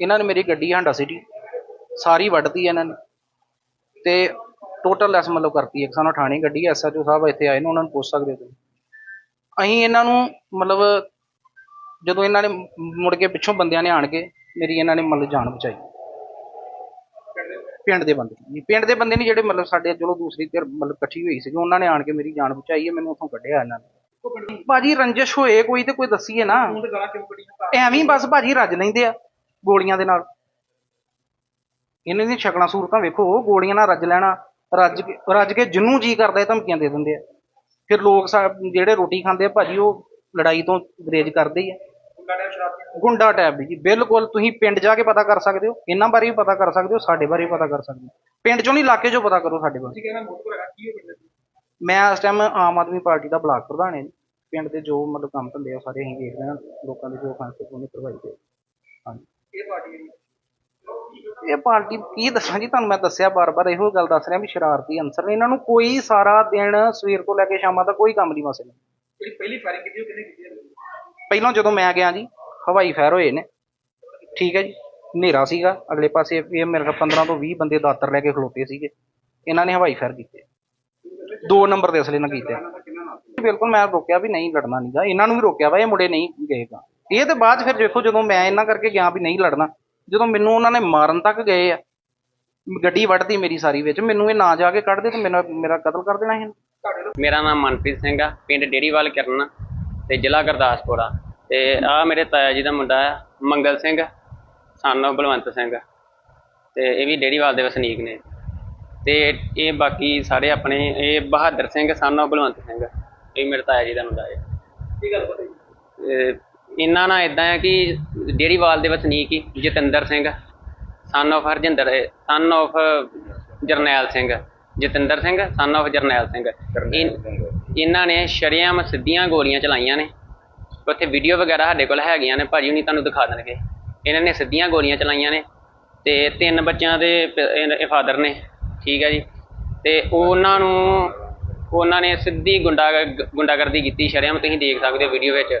ਇਹਨਾਂ ਨੇ ਮੇਰੀ ਗੱਡੀ ਹਾਂਡਾ ਸਿਟੀ ਸਾਰੀ ਵੱਢਤੀ ਇਹਨਾਂ ਨੇ ਤੇ ਟੋਟਲ ਲੈਸ ਮਤਲਬ ਕਰਤੀ ਇੱਕ ਸਾਨੂੰ ਥਾਣੇ ਗੱਡੀ ਐਸਐਚਓ ਸਾਹਿਬ ਇੱਥੇ ਆਏ ਨੇ ਉਹਨਾਂ ਨੂੰ ਪੁੱਛ ਸਕਦੇ ਤੁਸੀਂ। ਅਸੀਂ ਇਹਨਾਂ ਨੂੰ ਮਤਲਬ ਜਦੋਂ ਇਹਨਾਂ ਨੇ ਮੁੜ ਕੇ ਪਿੱਛੋਂ ਬੰਦਿਆਂ ਨੇ ਆਣ ਕੇ ਮੇਰੀ ਇਹਨਾਂ ਨੇ ਮਤਲਬ ਜਾਨ ਬਚਾਈ। ਪਿੰਡ ਦੇ ਬੰਦੇ ਪਿੰਡ ਦੇ ਬੰਦੇ ਨਹੀਂ ਜਿਹੜੇ ਮਤਲਬ ਸਾਡੇ ਚਲੋ ਦੂਸਰੀ ਧਿਰ ਮਤਲਬ ਇਕੱਠੀ ਹੋਈ ਸੀ ਉਹਨਾਂ ਨੇ ਆਣ ਕੇ ਮੇਰੀ ਜਾਨ ਬਚਾਈ ਹੈ ਮੈਨੂੰ ਉੱਥੋਂ ਕੱਢਿਆ ਇਹਨਾਂ ਨੇ। ਭਾਜੀ ਰੰਜਿਸ਼ ਹੋਏ ਕੋਈ ਤੇ ਕੋਈ ਦੱਸੀਏ ਨਾ। ਐਵੇਂ ਬਸ ਭਾਜੀ ਰੱਜ ਲੈਂਦੇ ਆ। ਗੋਲੀਆਂ ਦੇ ਨਾਲ। ਇਹਨਾਂ ਦੀਆਂ ਸ਼ਕਲਾਂ ਸੂਰਤਾਂ ਵੇਖੋ ਗੋਲੀਆਂ ਨਾਲ ਰੱਜ ਲੈਣਾ, ਰੱਜ ਕੇ ਰੱਜ ਕੇ ਜਿੰਨੂੰ ਜੀ ਕਰਦਾ ਇਹ ਧਮਕੀਆਂ ਦੇ ਦਿੰਦੇ ਆ। ਫਿਰ ਲੋਕ ਜਿਹੜੇ ਰੋਟੀ ਖਾਂਦੇ ਆ ਭਾਜੀ, ਉਹ ਲੜਾਈ ਤੋਂ ਗਰੇਜ ਕਰਦੇ ਹੀ ਆ। ਗੁੰਡਾ ਟੈਪ ਜੀ, ਬਿਲਕੁਲ ਤੁਸੀਂ ਪਿੰਡ ਜਾ ਕੇ ਪਤਾ ਕਰ ਸਕਦੇ ਹੋ, ਇਹਨਾਂ ਬਾਰੇ ਵੀ ਪਤਾ ਕਰ ਸਕਦੇ ਹੋ, ਸਾਡੇ ਬਾਰੇ ਵੀ ਪਤਾ ਕਰ ਸਕਦੇ ਹੋ। ਪਿੰਡ ਚੋਂ ਨਹੀਂ, ਇਲਾਕੇ ਚੋਂ ਪਤਾ ਕਰੋ ਸਾਡੇ ਬਾਰੇ। ਮੈਂ ਇਸ ਟਾਈਮ ਆਮ ਆਦਮੀ ਪਾਰਟੀ ਦਾ ਬਲਾਕ ਪ੍ਰਧਾਨ ਹਾਂ ਜੀ। ਪਿੰਡ ਦੇ ਜੋ ਮਤਲਬ ਕੰਮ ਧੰਦੇ ਆ ਉਹ ਸਾਰੇ ਅਸੀਂ ਵੇਖਦੇ ਹਾਂ, ਲੋਕਾਂ ਦੇ ਜੋ ਫੈਸਲੇ ਉਹਨੇ ਕਰਵਾਈ ਦੇ ਹਾਂਜੀ। ਇਹ ਪਾਰਟੀ ਕੀ ਦੱਸਾਂ ਜੀ ਤੁਹਾਨੂੰ ਮੈਂ ਦੱਸਿਆ ਬਾਰ-ਬਾਰ ਇਹੋ ਗੱਲ ਦੱਸ ਰਿਹਾ ਵੀ ਸ਼ਰਾਰਤੀ ਅੰਸਰ ਨੇ। ਇਹਨਾਂ ਨੂੰ ਕੋਈ ਸਾਰਾ ਦਿਨ ਸਵੇਰ ਤੋਂ ਲੈ ਕੇ ਸ਼ਾਮਾਂ ਤੱਕ ਕੋਈ ਕੰਮ ਨਹੀਂ ਬਸ ਇਹਨਾਂ ਨੂੰ। ਪਹਿਲਾਂ ਜਦੋਂ ਮੈਂ ਗਿਆ ਜੀ ਹਵਾਈ ਫਾਇਰ ਹੋਏ ਨੇ। ਠੀਕ ਹੈ ਜੀ ਹਨੇਰਾ ਸੀਗਾ। ਅਗਲੇ ਪਾਸੇ ਇਹ ਮੇਰੇ ਖਿਆਲ 15 ਤੋਂ 20 ਬੰਦੇ ਦਾਤਰ ਲੈ ਕੇ ਖਲੋਤੇ ਸੀਗੇ। ਇਹਨਾਂ ਨੇ ਹਵਾਈ ਫਾਇਰ ਕੀਤੇ। ਦੋ ਨੰਬਰ ਦੇ ਅਸਲੇ ਨਾਲ ਕੀਤੇ। ਬਿਲਕੁਲ ਮੈਂ ਰੋਕਿਆ ਵੀ ਨਹੀਂ ਲੜਨਾ ਨਹੀਂਗਾ ਇਹਨਾਂ ਨੂੰ ਵੀ ਰੋਕਿਆ ਵਾ ਇਹ ਮੁੰਡੇ ਨਹੀਂ ਗਏਗਾ ਇਹ ਤੇ ਬਾਅਦ ਫਿਰ ਦੇਖੋ ਜਦੋਂ ਮੈਂ ਇਹਨਾਂ ਕਰਕੇ ਗਿਆ ਵੀ ਨਹੀਂ ਲੜਨਾ ਜਦੋਂ ਮੈਨੂੰ ਉਹਨਾਂ ਨੇ ਮਾਰਨ ਤੱਕ ਗਏ ਆ ਗੱਡੀ ਵੱਢਦੀ ਮੇਰੀ ਸਾਰੀ ਵਿੱਚ ਮੈਨੂੰ ਇਹ ਨਾ ਜਾ ਕੇ ਕੱਢਦੇ ਤੇ ਮੇਰਾ ਮੇਰਾ ਕਤਲ ਕਰ ਦੇਣਾ ਸੀ ਮੇਰਾ ਨਾਮ ਮਨਪ੍ਰੀਤ ਸਿੰਘ ਆ ਪਿੰਡ ਡੇਰੀਵਾਲ ਕਿਰਨ ਤੇ ਜ਼ਿਲ੍ਹਾ ਗੁਰਦਾਸਪੁਰ ਆ। ਤੇ ਆ ਮੇਰੇ ਤਾਇਆ ਜੀ ਦਾ ਮੁੰਡਾ ਆ ਮੰਗਲ ਸਿੰਘ ਸਾਨੋ ਬਲਵੰਤ ਸਿੰਘ ਤੇ ਇਹ ਵੀ ਡੇਰੀਵਾਲ ਦੇ ਵਸਨੀਕ ਨੇ। ਤੇ ਇਹ ਬਾਕੀ ਸਾਰੇ ਆਪਣੇ ਇਹ ਬਹਾਦਰ ਸਿੰਘ ਸਾਨੋ ਬਲਵੰਤ ਸਿੰਘ ਇਹ ਮੇਰੇ ਤਾਇਆ ਜੀ ਦਾ ਮੁੰਡਾ ਹੈ ਕੀ ਗੱਲ ਇਹਨਾਂ ਨਾਲ ਇਦਾਂ ਹੈ ਕਿ ਡੇਰੀਵਾਲ ਦੇ ਵਸਨੀਕ ਹੀ ਜਤਿੰਦਰ ਸਿੰਘ ਸਨ of Harjinder son of Jarnail Singh Jatinder Singh son of Jarnail Singh. ਇਨ- ਇਹਨਾਂ ਨੇ ਸ਼ਰੇਆਮ ਸਿੱਧੀਆਂ ਗੋਲੀਆਂ ਚਲਾਈਆਂ ਨੇ। ਉੱਥੇ ਵੀਡੀਓ ਵਗੈਰਾ ਸਾਡੇ ਕੋਲ ਹੈਗੀਆਂ ਨੇ ਭਾਜੀ ਹੁਣੀ ਤੁਹਾਨੂੰ ਦਿਖਾ ਦੇਣਗੇ। ਇਹਨਾਂ ਨੇ ਸਿੱਧੀਆਂ ਗੋਲੀਆਂ ਚਲਾਈਆਂ ਨੇ ਤੇ ਤਿੰਨ ਬੱਚਿਆਂ ਦੇ ਫਾਦਰ ਨੇ ਠੀਕ ਹੈ ਜੀ। ਤੇ ਉਹਨਾਂ ਨੂੰ ਉਹਨਾਂ ਨੇ ਸਿੱਧੀ ਗੁੰਡਾ ਗੁੰਡਾਗਰਦੀ ਕੀਤੀ ਸ਼ਰੇਆਮ ਤੁਸੀਂ ਦੇਖ ਸਕਦੇ ਹੋ ਵੀਡੀਓ ਵਿੱਚ।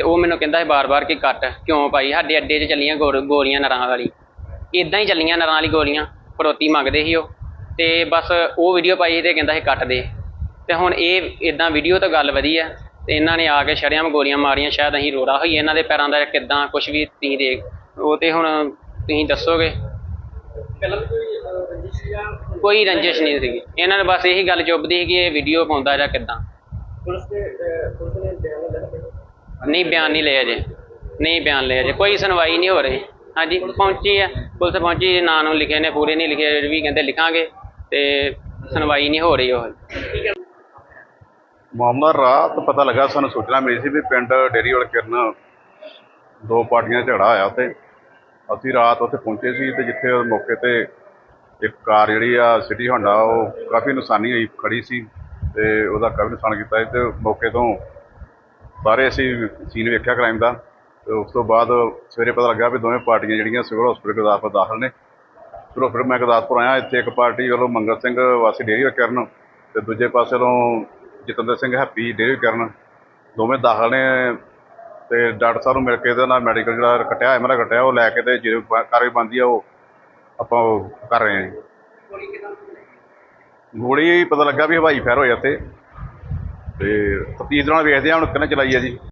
ਤੇ ਉਹ ਮੈਨੂੰ ਕਹਿੰਦਾ ਸੀ ਬਾਰ-ਬਾਰ ਕਿ ਕੱਟ ਕਿਉਂ ਪਾਈ ਸਾਡੇ ਅੱਡੇ 'ਚ ਚੱਲੀਆਂ ਗੋਲ- ਗੋਲੀਆਂ ਨਰਾਂ ਵਾਲੀ। ਇਦਾਂ ਹੀ ਚੱਲੀਆਂ ਨਰਾਂ ਵਾਲੀ ਗੋਲੀਆਂ ਫਰੋਤੀ ਮੰਗਦੇ ਸੀ ਉਹ। ਤੇ ਬਸ ਉਹ ਵੀਡੀਓ ਪਾਈ ਤੇ ਕਹਿੰਦਾ ਸੀ ਕੱਟ ਦੇ। ਤੇ ਹੁਣ ਇਹ ਇਦਾਂ ਵੀਡੀਓ ਤੋਂ ਗੱਲ ਵਧੀ ਆ। ਤੇ ਇਹਨਾਂ ਨੇ ਆ ਕੇ ਸ਼ਰੇਆਮ ਗੋਲੀਆਂ ਮਾਰੀਆਂ ਸ਼ਾਇਦ ਅਸੀਂ ਰੋੜਾ ਹੋਈ ਇਹਨਾਂ ਦੇ ਪੈਰਾਂ ਦਾ ਕਿੱਦਾਂ ਕੁਝ ਵੀ ਤੁਸੀਂ ਦੇਖ। ਉਹ ਤੇ ਹੁਣ ਤੁਸੀਂ ਦੱਸੋਗੇ। ਕੋਈ ਰੰਜਿਸ਼ ਨਹੀਂ ਸੀਗੀ। ਇਹਨਾਂ ਨੇ ਬਸ ਇਹੀ ਗੱਲ ਚੁੱਭਦੀ ਸੀ ਕਿ ਇਹ ਵੀਡੀਓ ਪਾਉਂਦਾ ਜਾਂ ਕਿੱਦਾਂ। ਨਹੀਂ ਬਿਆਨ ਨਹੀਂ ਲਿਆ ਜੇ ਨਹੀਂ ਬਿਆਨ ਲਿਆ ਜੇ ਕੋਈ ਸੁਣਵਾਈ ਨਹੀਂ ਹੋ ਰਹੀ। ਹਾਂਜੀ, ਪਹੁੰਚੀ ਹੈ। ਪੁਲਿਸ ਪਹੁੰਚੀ, ਨਾਂ ਨੂੰ ਲਿਖੇ ਨੇ, ਪੂਰੇ ਨਹੀਂ ਲਿਖੇ, ਵੀ ਕਹਿੰਦੇ ਲਿਖਾਂਗੇ ਤੇ ਸੁਣਵਾਈ ਨਹੀਂ ਹੋ ਰਹੀ ਉਹ। ਮਾਮਲਾ ਰਾਤ ਪਤਾ ਲੱਗਾ ਸਾਨੂੰ ਸੂਚਨਾ ਮਿਲੀ ਸੀ ਵੀ ਪਿੰਡ ਡੇਰੀ ਵਾਲ ਕਿਰਨ, ਦੋ ਪਾਰਟੀਆਂ 'ਚ ਝਗੜਾ ਹੋਇਆ ਉੱਥੇ। ਅਸੀਂ ਰਾਤ ਉੱਥੇ ਪਹੁੰਚੇ ਸੀ ਤੇ ਜਿੱਥੇ ਮੌਕੇ ਤੇ ਇੱਕ ਕਾਰ ਜਿਹੜੀ ਆ, ਸਿਟੀ ਹੋਂਡਾ, ਉਹ ਕਾਫੀ ਨੁਕਸਾਨੀ ਹੋਈ, ਖੜੀ ਸੀ ਤੇ ਉਹਦਾ ਕਾਫੀ ਨੁਕਸਾਨ ਕੀਤਾ ਸੀ ਤੇ ਮੌਕੇ ਤੋਂ ਬਾਰੇ ਅਸੀਂ ਸੀਨ ਵੇਖਿਆ ਕ੍ਰਾਈਮ ਦਾ ਤੇ ਉਸ ਤੋਂ ਬਾਅਦ ਸਵੇਰੇ ਪਤਾ ਲੱਗਾ ਵੀ ਦੋਵੇਂ ਪਾਰਟੀਆਂ ਜਿਹੜੀਆਂ ਸਿਵਲ ਹਸਪੀਟਲ ਗੁਰਦਾਸਪੁਰ ਦਾਖਲ ਨੇ। ਚਲੋ ਫਿਰ ਮੈਂ ਗੁਰਦਾਸਪੁਰ ਆਇਆ, ਇੱਥੇ ਇੱਕ ਪਾਰਟੀ ਵੱਲੋਂ ਮੰਗਲ ਸਿੰਘ ਵਾਸੀ ਡੇਰੀ ਵਾਲ ਕਿਰਨ ਤੇ ਦੂਜੇ ਪਾਸੇ ਵੱਲੋਂ ਜਤਿੰਦਰ ਸਿੰਘ ਹੈਪੀ ਡੇਰੀ ਕਰਨ ਦੋਵੇਂ ਦਾਖਲ ਨੇ ਤੇ ਡਾਕਟਰ ਸਾਹਿਬ ਨੂੰ ਮਿਲ ਕੇ ਇਹਦੇ ਨਾਲ ਮੈਡੀਕਲ ਜਿਹੜਾ ਕੱਟਿਆ ਐਮਰਾ ਕੱਟਿਆ, ਉਹ ਲੈ ਕੇ ਤੇ ਜੇ ਕਾਰਵਾਈ ਬਣਦੀ ਆ, ਉਹ ਆਪਾਂ ਉਹ ਕਰ ਰਹੇ ਹਾਂ ਜੀ। ਗੋਲੀ ਪਤਾ ਲੱਗਾ ਵੀ ਹਵਾਈ ਫਾਇਰ ਹੋਇਆ ਤੇ ਤੇ ਤਫਤੀਸ਼ ਨਾਲ ਵੇਖਦੇ ਹਾਂ ਹੁਣ ਕਿਹਨੇ ਚਲਾਈ ਹੈ ਜੀ।